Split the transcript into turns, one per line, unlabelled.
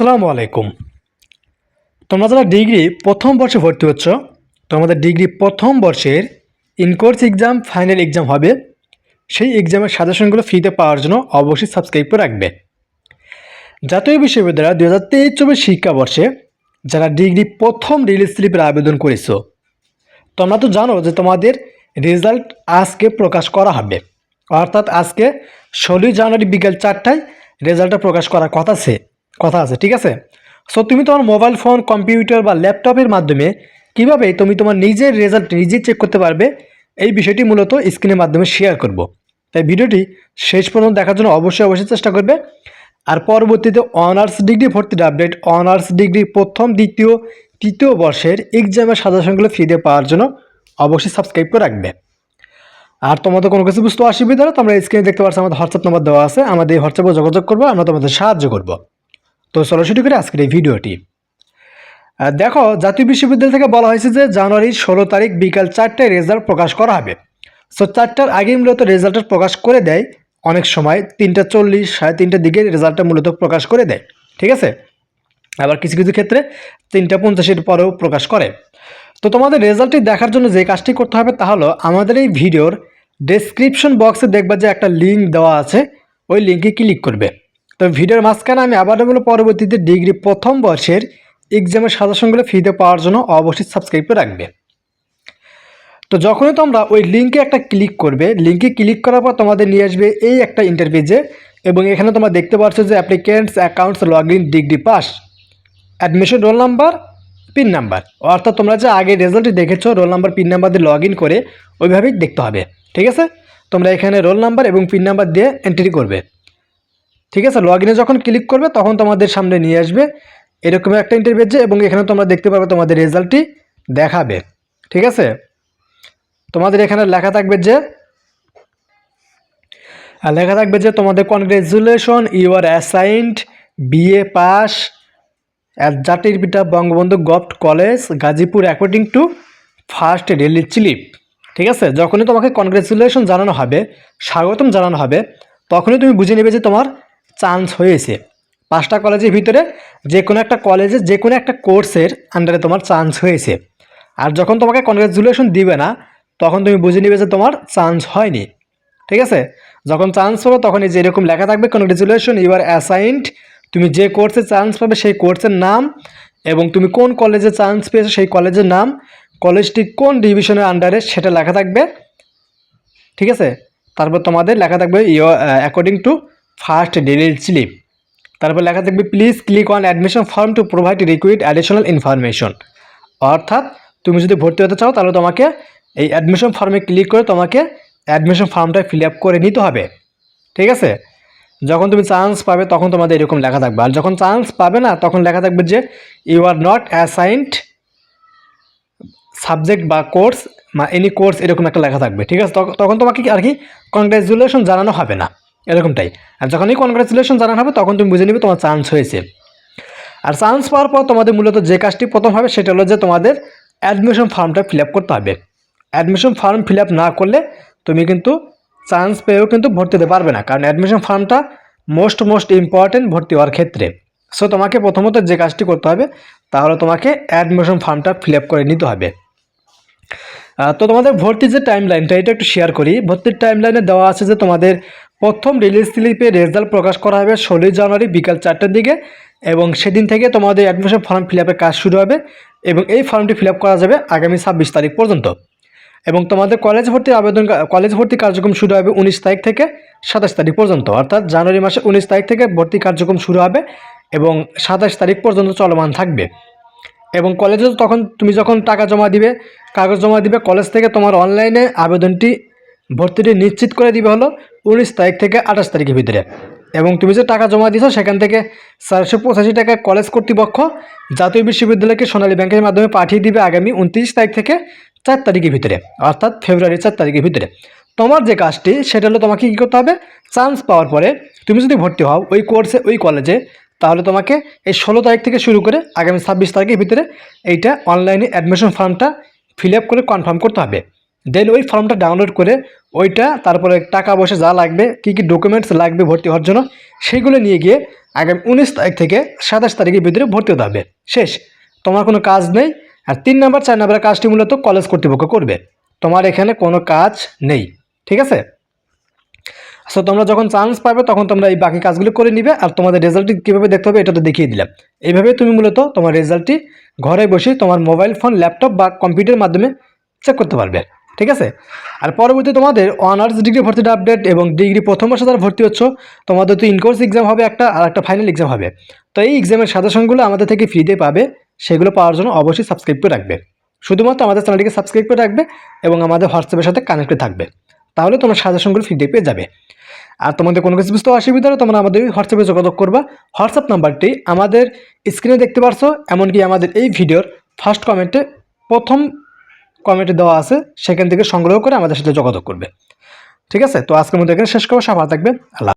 আসসালামু আলাইকুম। তোমরা যারা ডিগ্রি প্রথম বর্ষে ভর্তি হচ্ছ, তোমাদের ডিগ্রি প্রথম বর্ষের ইনকোর্স এক্সাম ফাইনাল এক্সাম হবে। সেই এক্সামের সাজেশনগুলো ফ্রিতে পাওয়ার জন্য অবশ্যই সাবস্ক্রাইব করে রাখবে। জাতীয় বিশ্ববিদ্যালয় দু হাজার তেইশ চব্বিশ শিক্ষাবর্ষে যারা ডিগ্রি প্রথম রিলিজ স্লিপের আবেদন করেছ, তোমরা তো জানো যে তোমাদের রেজাল্ট আজকে প্রকাশ করা হবে। অর্থাৎ আজকে ষোলোই জানুয়ারি বিকেল চারটায় রেজাল্টটা প্রকাশ করার কথা আছে। কথা আছে, ঠিক আছে? সো তুমি তোমার মোবাইল ফোন কম্পিউটার বা ল্যাপটপের মাধ্যমে কীভাবে তুমি তোমার নিজের রেজাল্ট নিজে চেক করতে পারবে, এই বিষয়টি মূলত স্ক্রিনের মাধ্যমে শেয়ার করব। তাই ভিডিওটি শেষ পর্যন্ত দেখার জন্য অবশ্যই অবশ্যই চেষ্টা করবে। আর পরবর্তীতে অনার্স ডিগ্রি ভর্তির আপডেট অনার্স ডিগ্রি প্রথম, দ্বিতীয়, তৃতীয় বর্ষের এক্সামের সাজেশনগুলো ফ্রিতে পাওয়ার জন্য অবশ্যই সাবস্ক্রাইব করে রাখবে। আর তোমাদের কোনো কিছু বুঝতে অসুবিধা তোমরা স্ক্রিনে দেখতে পাচ্ছ আমাদের হোয়াটসঅ্যাপ নম্বর দেওয়া আছে, আমাদের এই হোয়াটসঅ্যাপে যোগাযোগ করব, আমরা তোমাদের সাহায্য করব। তো চলো শুরু করি আজকের এই ভিডিওটি। দেখো, জাতীয় বিশ্ববিদ্যালয় থেকে বলা হয়েছে যে জানুয়ারির ষোলো তারিখ বিকাল চারটায় রেজাল্ট প্রকাশ করা হবে। সো চারটার আগেই মূলত রেজাল্টটা প্রকাশ করে দেয়। অনেক সময় তিনটা চল্লিশ, সাড়ে তিনটার দিকে রেজাল্টটা মূলত প্রকাশ করে দেয়। ঠিক আছে? আবার কিছু কিছু ক্ষেত্রে তিনটা পঞ্চাশের পরেও প্রকাশ করে। তো তোমাদের রেজাল্টটি দেখার জন্য যে কাজটি করতে হবে তা হলো, আমাদের এই ভিডিওর ডেসক্রিপশন বক্সে দেখবা যে একটা লিঙ্ক দেওয়া আছে। ওই লিঙ্কে ক্লিক করবে। তো ভিডিওর মাঝখানে আমি আবার বলে পরবর্তীতে ডিগ্রি প্রথম বর্ষের এক্সামের সাজেশনগুলো ফ্রিতে পাওয়ার জন্য অবশ্যই সাবস্ক্রাইব করে রাখবে। তো যখনই তোমরা ওই লিঙ্কে একটা ক্লিক করবে লিঙ্কে ক্লিক করার পর তোমাদের নিয়ে আসবে এই একটা ইন্টারভিউজে এবং এখানে তোমরা দেখতে পাচ্ছ যে applicants accounts log in degree pass admission roll number pin number অর্থাৎ তোমরা যে আগে রেজাল্টটি দেখেছ রোল নাম্বার পিন নাম্বার দিয়ে লগ ইন করে ওইভাবেই দেখতে হবে, ঠিক আছে? তোমরা এখানে রোল নাম্বার এবং পিন নাম্বার দিয়ে এন্ট্রি করবে। ঠিক আছে? লগ ইনে যখন ক্লিক করবে, তখন তোমাদের সামনে নিয়ে আসবে। এরকম একটা ইন্টারভিউ এবং এখানে তোমরা দেখতে পাবে তোমাদের রেজাল্টটি দেখাবে। ঠিক আছে? তোমাদের এখানে লেখা থাকবে যে, আর লেখা থাকবে যে, তোমাদের congratulation you are assigned BA pass at জাতির পিতা Bangabandhu govt college Gazipur according to first release slip ঠিক আছে? যখনই তোমাকে কনগ্রেচুলেশন জানানো হবে, স্বাগতম জানানো হবে, তখনই তুমি বুঝে নেবে যে তোমার চান্স হয়েছে। পাঁচটা কলেজের ভিতরে যে কোনো একটা কলেজে যে কোনো একটা কোর্সের আন্ডারে তোমার চান্স হয়েছে। আর যখন তোমাকে কনগ্রেচুলেশন দিবে না, তখন তুমি বুঝে নিবে যে তোমার চান্স হয়নি। ঠিক আছে? যখন চান্স পাবে তখন এই যে এরকম লেখা থাকবে কনগ্রেচুলেশন ইউ আর অ্যাসাইন্ড তুমি যে কোর্সে চান্স পাবে, সেই কোর্সের নাম এবং তুমি কোন কলেজে চান্স পেয়েছ, সেই কলেজের নাম কলেজটি কোন ডিভিশনের আন্ডারে সেটা লেখা থাকবে। ঠিক আছে? তারপর তোমাদের লেখা থাকবে you according to first delete slip তারপর লেখা থাকবে please click on admission form to provide required additional information অর্থাৎ তুমি যদি ভর্তি হতে চাও, তাহলে তোমাকে এই অ্যাডমিশন ফর্মে ক্লিক করে তোমাকে অ্যাডমিশন ফর্মটা ফিল আপ করে নিতে হবে। ঠিক আছে? যখন তুমি চান্স পাবে, তখন তোমাদের এরকম লেখা থাকবে। আর যখন চান্স পাবে না, তখন লেখা থাকবে যে you are not assigned subject বা কোর্স বা এনি কোর্স এরকম একটা লেখা থাকবে। ঠিক আছে? তখ- তখন তোমাকে আর কি কনগ্রাচুলেশন জানানো হবে না। এরকমটাই আর যখনই কনগ্রাচুলেশন জানানো হবে, তখন তুমি বুঝে নিবে তোমার চান্স হয়েছে। আর চান্স পাওয়ার পর তোমাদের মূলত যে কাজটি প্রথম হবে, সেটা হলো যে তোমাদের অ্যাডমিশন ফর্মটা ফিল করতে হবে। অ্যাডমিশন ফর্ম ফিল না করলে তুমি কিন্তু চান্স পেয়েও কিন্তু ভর্তি হতে পারবে না, কারণ অ্যাডমিশন ফর্মটা মোস্ট মোস্ট ইম্পর্টেন্ট ভর্তি হওয়ার ক্ষেত্রে। সো তোমাকে প্রথমত যে কাজটি করতে হবে তাহলে তোমাকে অ্যাডমিশন ফর্মটা ফিল করে নিতে হবে। তো তোমাদের ভর্তির যে টাইম লাইনটা এটা একটু শেয়ার করি। ভর্তির টাইম লাইনে দেওয়া আছে যে তোমাদের প্রথম রিলিজ স্লিপে রেজাল্ট প্রকাশ করা হবে ষোলোই জানুয়ারি বিকাল চারটার দিকে এবং সেদিন থেকে তোমাদের অ্যাডমিশন ফর্ম ফিল আপের কাজ শুরু হবে এবং এই ফর্মটি ফিল আপ করা যাবে আগামী ছাব্বিশ তারিখ পর্যন্ত। এবং তোমাদের কলেজ ভর্তির আবেদন কলেজ ভর্তি কার্যক্রম শুরু হবে উনিশ তারিখ থেকে সাতাশ তারিখ পর্যন্ত। অর্থাৎ জানুয়ারি মাসে উনিশ তারিখ থেকে ভর্তি কার্যক্রম শুরু হবে এবং সাতাশ তারিখ পর্যন্ত চলমান থাকবে। এবং কলেজে তখন তুমি যখন টাকা জমা দিবে, কাগজ জমা দিবে কলেজ থেকে তোমার অনলাইনে আবেদনটি ভর্তিটি নিশ্চিত করে দিবে হলো উনিশ তারিখ থেকে আঠাশ তারিখের ভিতরে। এবং তুমি যে টাকা জমা দিছো সেখান থেকে চারশো পঁচাশি টাকা কলেজ কর্তৃপক্ষ জাতীয় বিশ্ববিদ্যালয়কে সোনালী ব্যাংকের মাধ্যমে পাঠিয়ে দিবে আগামী উনত্রিশ তারিখ থেকে চার তারিখের ভিতরে, অর্থাৎ ফেব্রুয়ারি চার তারিখের ভিতরে। তোমার যে কাজটি, সেটা হলো তোমাকে কী করতে হবে? চান্স পাওয়ার পরে তুমি যদি ভর্তি হও ওই কোর্সে, ওই কলেজে, তাহলে তোমাকে এই ষোলো তারিখ থেকে শুরু করে আগামী ছাব্বিশ তারিখের ভিতরে এইটা অনলাইনে অ্যাডমিশন ফর্মটা ফিল আপ করে কনফার্ম করতে হবে। দেন ওই ফর্মটা ডাউনলোড করে ওইটা, তারপরে টাকা পয়সা যা লাগবে, কী কী ডকুমেন্টস লাগবে ভর্তি হওয়ার জন্য, সেগুলো নিয়ে গিয়ে আগামী উনিশ তারিখ থেকে সাতাশ তারিখের ভিতরে ভর্তি হতে হবে। শেষ। তোমার কোনো কাজ নেই। আর তিন নাম্বার, চার নাম্বারের কাজটি মূলত কলেজ কর্তৃপক্ষ করবে। তোমার এখানে কোনো কাজ নেই। ঠিক আছে? সো তোমরা যখন চান্স পাবে, তখন তোমরা এই বাকি কাজগুলো করে নিবে। আর তোমাদের রেজাল্টটি কীভাবে দেখতে হবে, এটা তো দেখিয়ে দিলাম। এইভাবে তুমি মূলত তোমার রেজাল্টটি ঘরে বসে তোমার মোবাইল ফোন ল্যাপটপ বা কম্পিউটারের মাধ্যমে চেক করতে পারবে। ঠিক আছে? আর পরবর্তী তোমাদের অনার্স ডিগ্রি ভর্তির আপডেট এবং ডিগ্রি প্রথম বর্ষে যারা ভর্তি হচ্ছ, তোমাদের তো ইনকোর্স এক্সাম হবে একটা আর একটা ফাইনাল এক্সাম হবে। তো এই এক্সামের সাজেশনগুলো আমাদের থেকে ফ্রিতে পাবে, সেগুলো পাওয়ার জন্য অবশ্যই সাবস্ক্রাইব করে রাখবে। শুধুমাত্র আমাদের চ্যানেলটিকে সাবস্ক্রাইব করে রাখবে এবং আমাদের হোয়াটসঅ্যাপের সাথে কানেক্টে থাকবে। তাহলে তোমার সাজেশনগুলো ফ্রিতে পেয়ে যাবে। আর তোমাদের কোনো কিছু বুঝতে অসুবিধা হলে তোমরা আমাদের হোয়াটসঅ্যাপে যোগাযোগ করবা। হোয়াটসঅ্যাপ নাম্বারটি আমাদের স্ক্রিনে দেখতে পারছ, এমনকি আমাদের এই ভিডিওর ফার্স্ট কমেন্টে প্রথম কমেন্টে দেওয়া আছে, সেখান থেকে সংগ্রহ করে আমাদের সাথে যোগাযোগ করবে। ঠিক আছে? তো আজকের মধ্যে এখানে শেষ করব। সব থাকবে আল্লাহ